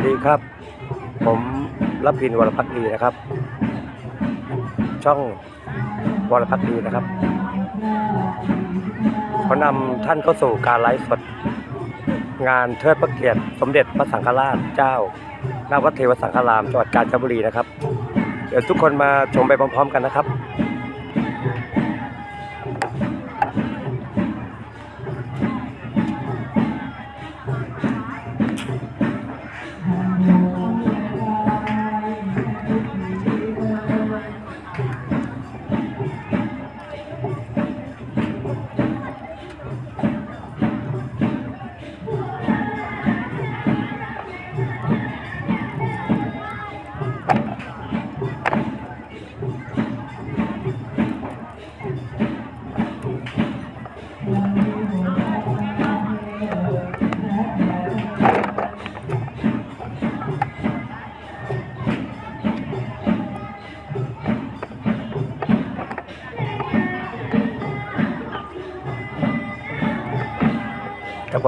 วัสดีครับ ผมรับพินวรพักดีนะครับ ช่องวรพักดีนะครับขอนำท่านเข้าสู่การไลฟ์สด งานเทิดพระเกียรติสมเด็จพระสังฆราชเจ้าหน้าวัดเทวสังฆรามจังหวัดกาญจนบุรีนะครับ เดี๋ยวทุกคนมาชมไปพร้อมๆกันนะครับ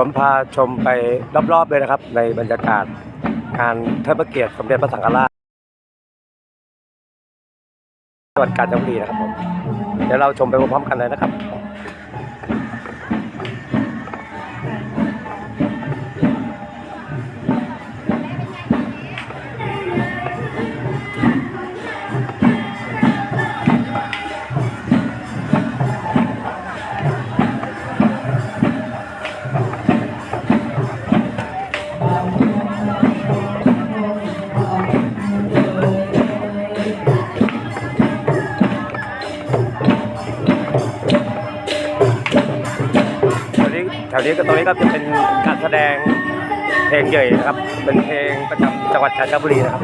ผมพาชมไปรอบๆเลยนะครับ ในบรรยากาศการเทิดพระเกียรติสมเด็จพระสังฆราชจังหวัดกาญจนบุรีนะครับผมเดี๋ยวเราชมไปพร้อมๆกันเลยนะครับ นี้แถวนี้ก็ตรงนี้ก็จะเป็นการแสดงเพลงใหญ่นะครับ เป็นเพลงประจำจังหวัดกาญจนบุรีนะครับ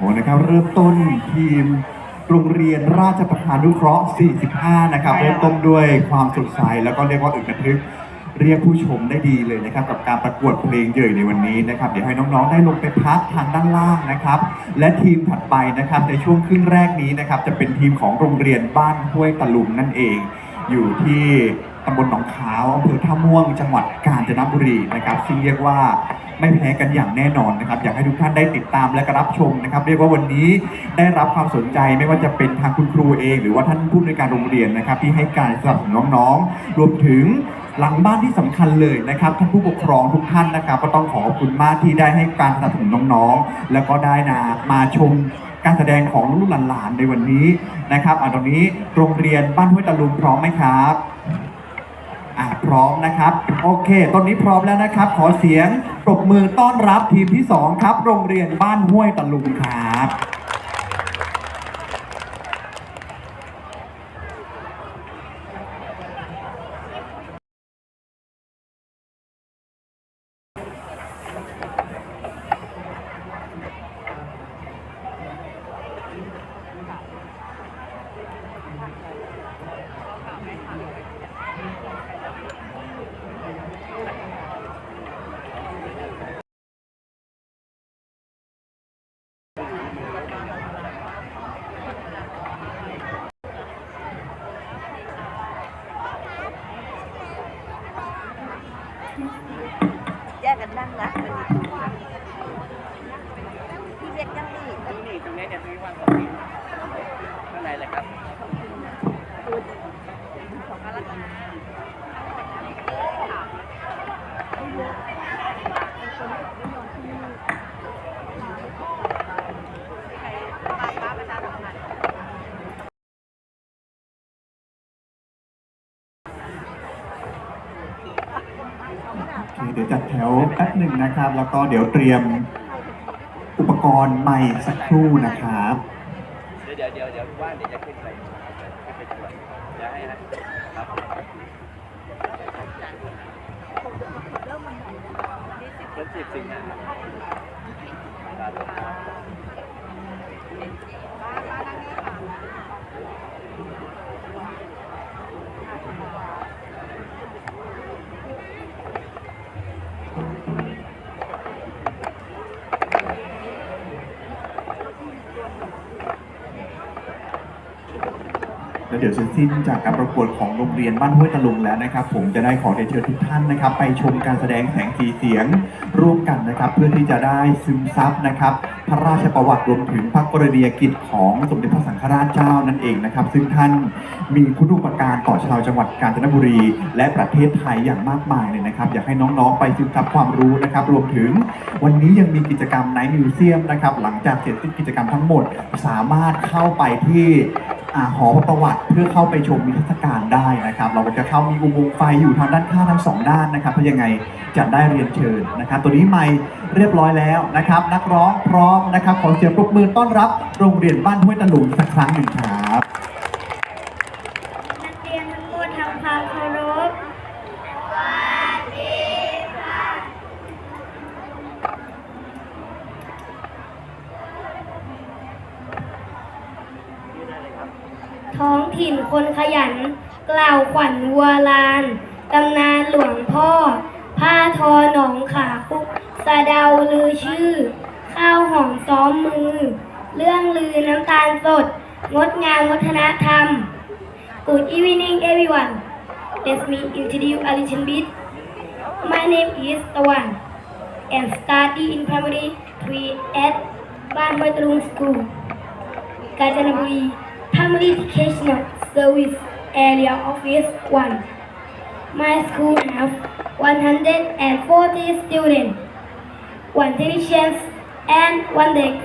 โอ้โหนะครับเริ่มต้นทีมโรงเรียนราชประชานุเคราะห์ 45 นะครับ เริ่มต้นด้วยความสดใสแล้วก็เรียกว่าอึกกระทึก เรียกผู้ชมได้ดีเลยนะครับ กับการประกวดเพลงเย่ยในวันนี้นะครับ เดี๋ยวให้น้องๆ ได้ลงไปพักทางด้านล่างนะครับ และทีมถัดไปนะครับในช่วงครึ่งแรกนี้นะครับ จะเป็นทีมของโรงเรียนบ้านห้วยตะลุมนั่นเอง อยู่ที่ตำบลหนองขาวอำเภอท่าม่วง จังหวัดกาญจนบุรีนะครับซึ่งเรียกว่า ไม่แพ้กันอย่างแน่นอนนะครับ อยากให้ทุกท่านได้ติดตามและรับชมนะครับ เรียกว่าวันนี้ได้รับความสนใจไม่ว่าจะเป็นทางคุณครูเอง หรือว่าท่านผู้อำนวยการโรงเรียนนะครับ ที่ให้การสนับสนุนน้องๆ รวมถึงหลังบ้านที่สำคัญเลยนะครับท่านผู้ปกครองทุกท่านนะครับ ก็ต้องขอขอบคุณมากที่ได้ให้การสนับสนุนน้องๆ แล้วก็ได้นะมาชมการแสดงของลูกหลานในวันนี้นะครับอะตรงนี้โรงเรียนบ้านห้วยตะลุมพร้อมไหมครับ อะพร้อมนะครับ โอเค ตอนนี้พร้อมแล้วนะครับ ขอเสียงปรบมือต้อนรับทีมที่สองครับ โรงเรียนบ้านห้วยตะลุมครับ แยกกันนั่งนะเป็นพี่เวียดยังนี่ นี่ตรงนี้เนี่ยตรงนี้วางของนี่ข้างในเลยครับ โอ เคเดี๋ยวจัดแถวแป๊บหนึ่งนะครับ แล้วก็เดี๋ยวเตรียมอุปกรณ์ใหม่สักครู่นะครับ เดี๋ยวเดี๋ยวเดี๋ยวว่างเดี๋ยวจะขึ้นไปขึ้นไปตรวจเดี๋ยวให้นะครับรถสิบสิงหา เดี๋ยวเสร็จสิ้นจากการประกวดของโรงเรียนบ้านห้วยตะลุงแล้วนะครับ ผมจะได้ขอเรียนเชิญทุกท่านนะครับ ไปชมการแสดงแสงสีเสียงร่วมกันนะครับ เพื่อที่จะได้ซึมซับนะครับ พระราชประวัติรวมถึงพระกรณียกิจของสมเด็จพระสังฆราชเจ้านั่นเองนะครับ ซึ่งท่านมีคุณูปการต่อชาวจังหวัดกาญจนบุรี และประเทศไทยอย่างมากมายเลยนะครับ อยากให้น้องๆไปซึมซับความรู้นะครับ รวมถึงวันนี้ยังมีกิจกรรมไนท์มิวเซียมนะครับหลังจากเสร็จสิ้นกิจกรรมทั้งหมดสามารถเข้าไปที่ อ่าหอประวัติเพื่อเข้าไปชมนิทรรศการได้นะครับ เราจะเข้ามีอุโมงค์ไฟอยู่ทางด้านข้างทั้งสองด้านนะครับถ้ายังไงจะได้เรียนเชิญนะครับ ตัวนี้ไม่เรียบร้อยแล้วนะครับ นักร้องพร้อมนะครับขอเสียงปรบมือต้อนรับโรงเรียนบ้านห้วยตะลุงสักครั้งหนึ่งครับ นักเรียนทั้งหมดทำความเคารพ ท้องถิ่นคนขยัน กล่าวขวัญวัวลานตำนานหลวงพ่อ ผ้าทอหนองขาคุกสะเดาลือชื่อ ข้าวหอมซ้อมมือ เรื่องลือน้ำตาลสด งดงามวัฒนธรรม Good evening, everyone. Let me introduce a little bit. My name is Tawan, and study in primary 3 at Ban Hoi Tarung School, Kanchanaburi Primary Educational Service Area Office 1. My school has 140 students, one technician, and one deck.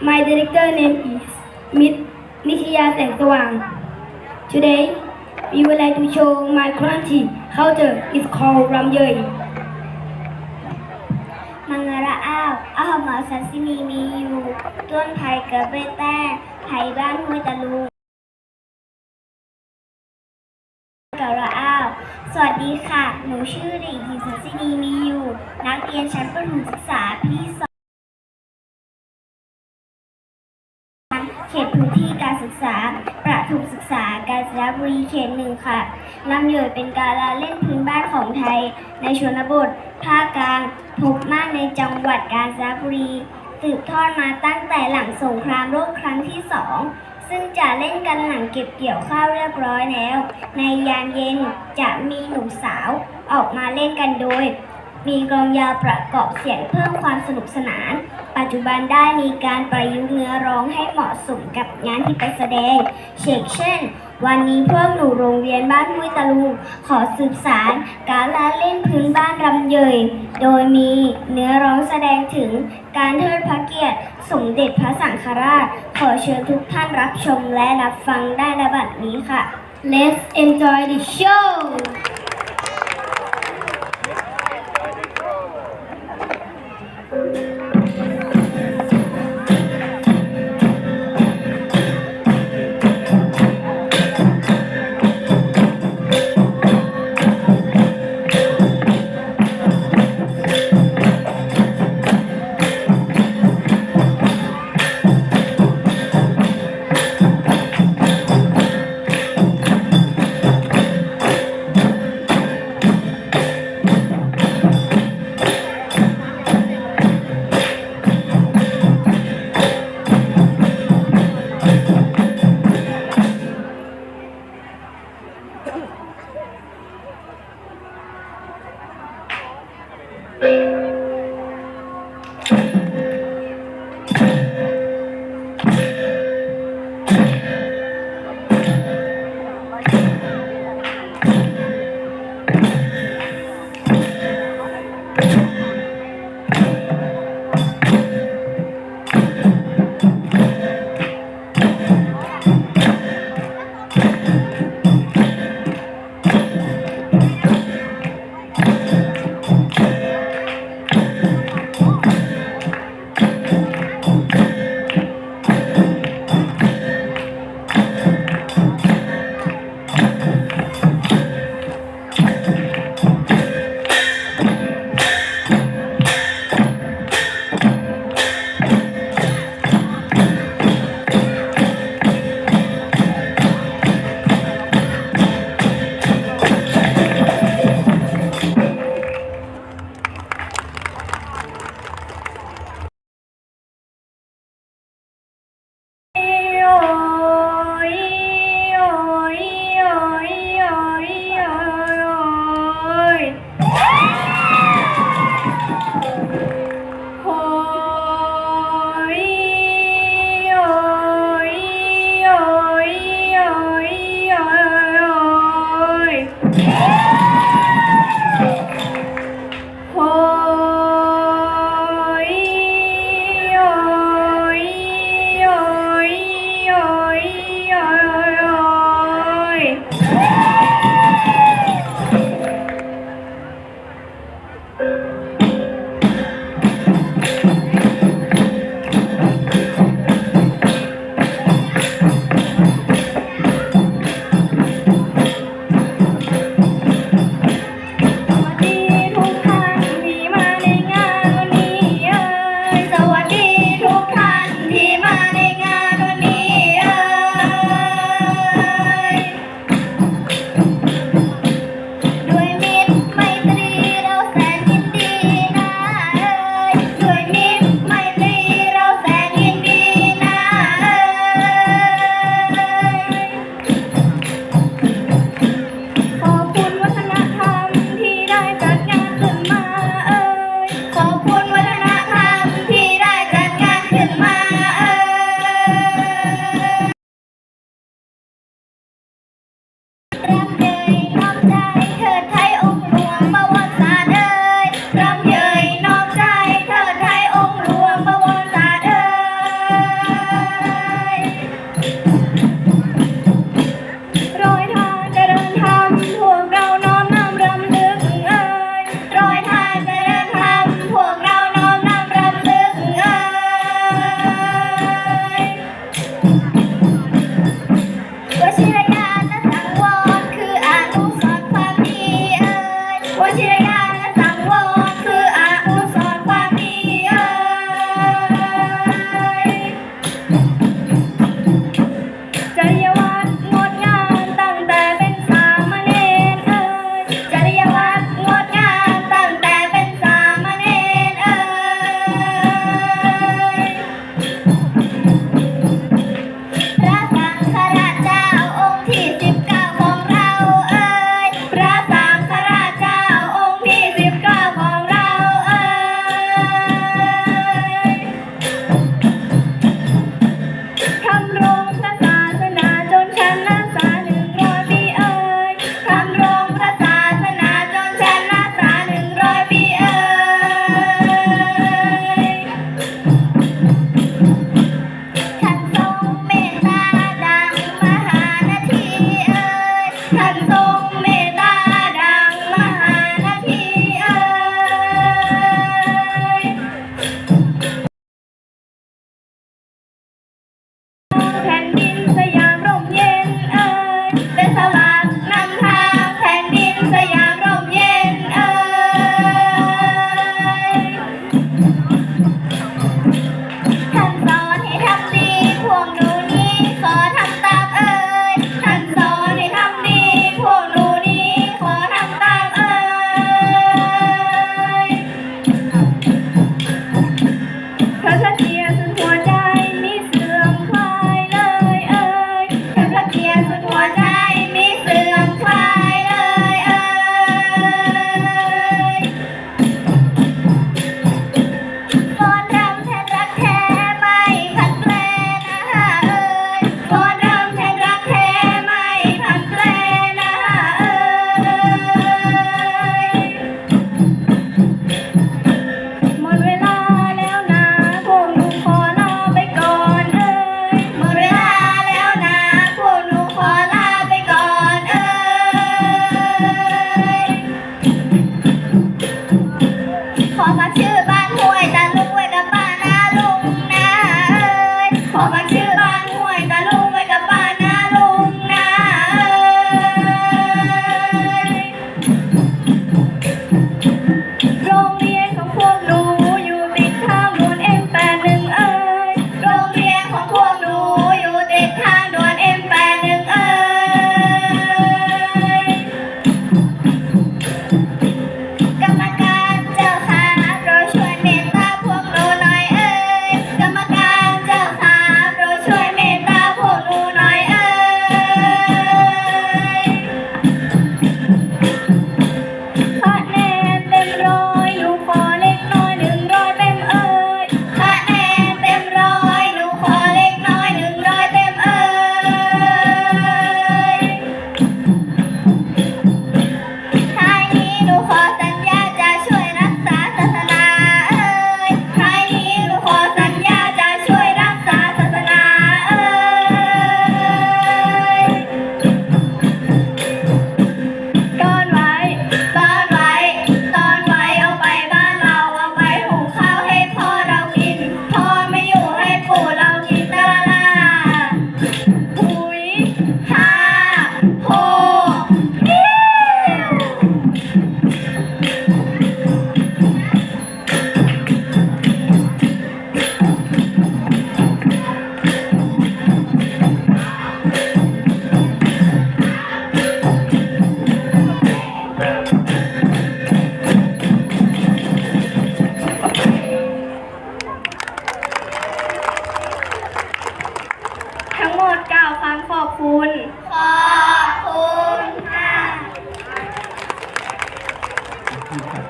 My director name is Nishiya Sangsawang. Today, we would like to show my country culture. is called Ramyoi. อ้าวอ้าวหมาสันสิมีมีอยู่ต้นไผ่กระเบแต้ไผ่บ้านห้วยตะลุงกะระอ้าว สวัสดีค่ะ หนูชื่อเด็กหญิงสันสินีมีอยู่ นักเรียนชั้นประถมศึกษาปีที่สองเขตพื้นที่การศึกษา กาญจนบุรีเขตหนึ่งค่ะลำเหยยเป็นการละเล่นพื้นบ้านของไทย ในชนบท ภาคกลางพบมากในจังหวัดกาญจนบุรีสืบทอดมาตั้งแต่หลังสงครามโลกครั้งที่สองซึ่งจะเล่นกันหลังเก็บเกี่ยวข้าวเรียบร้อยแล้ว ในยามเย็นจะมีหนุ่มสาวออกมาเล่นกันโดย มีกลองยาวประกอบเสียงเพิ่มความสนุกสนาน ปัจจุบันได้มีการประยุกต์เนื้อร้องให้เหมาะสมกับงานที่ไปแสดงเช่นเช่น วันนี้พวกหนูโรงเรียนบ้านห้วยตะลุงขอสืบสารการละเล่นพื้นบ้านรำเยย โดยมีเนื้อร้องแสดงถึงการเทิดพระเกียรติสมเด็จพระสังฆราช ขอเชิญทุกท่านรับชมและรับฟังได้ในบัดนี้ค่ะ Let's enjoy the show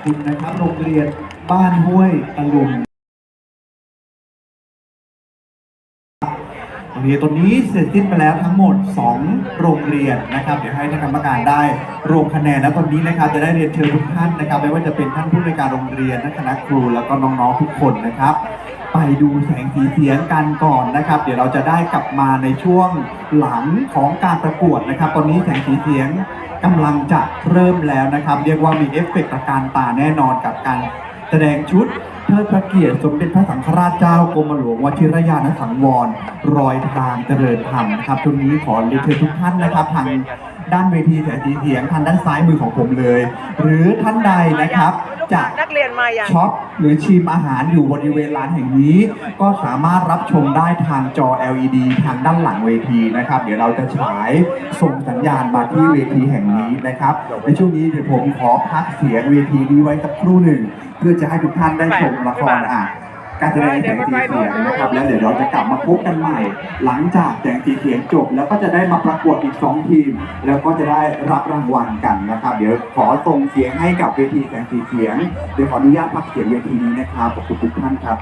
คุณนะครับ โรงเรียนบ้านห้วยตะลุงโรงเรียนตัวนี้เสร็จสิ้นไปแล้วทั้งหมด 2 โรงเรียนนะครับ เดี๋ยวให้คณะกรรมการได้รวมคะแนนนะตอนนี้นะครับ จะได้เรียนเชิญทุกท่านนะครับ ไม่ว่าจะเป็นท่านผู้ในการโรงเรียนนักนคณะครูแล้วก็น้องๆทุกคนนะครับ ไปดูแสงสีเสียงกันก่อนนะครับ เดี๋ยวเราจะได้กลับมาในช่วงหลังของการประกวดนะครับ ตอนนี้แสงสีเสียง กำลังจะเริ่มแล้วนะครับ เรียกว่ามีเอฟเฟกต์การตาแน่นอนกับการแสดงชุดเทิดพระเกียรติสมเด็จพระสังฆราชเจ้ากรมหลวงวชิรญาณสังวร รอยทางเจริญธรรมครับตรงนี้ขอเรียนเชิญทุกท่านนะครับทางด้านเวทีแสงสีเสียงทางด้านซ้ายมือของผมเลย หรือท่านใดนะครับ จะนักเรียนมาอย่างช็อปหรือชิมอาหารอยู่บริเวณร้านแห่งนี้ ก็สามารถรับชมได้ทางจอ LED ทางด้านหลังเวทีนะครับ เดี๋ยวเราจะฉายส่งสัญญาณมาที่เวทีแห่งนี้นะครับ ในช่วงนี้เดี๋ยวผมขอพักเสียงเวทีนี้ไว้สักครู่หนึ่ง เพื่อจะให้ทุกท่านได้ชมละครอะ การแสดงแสงสีเสียงนะครับแล้วเดี๋ยวเราจะกลับมาพบกันใหม่ หลังจากแสงสีเสียงจบ แล้วก็จะได้มาประกวดอีกสองทีม แล้วก็จะได้รับรางวัลกันนะครับ เดี๋ยวขอส่งเสียงให้กับเวทีแสงสีเสียง เดี๋ยวขออนุญาตพักเสียงเวทีนี้นะครับขอบคุณทุกท่านครับ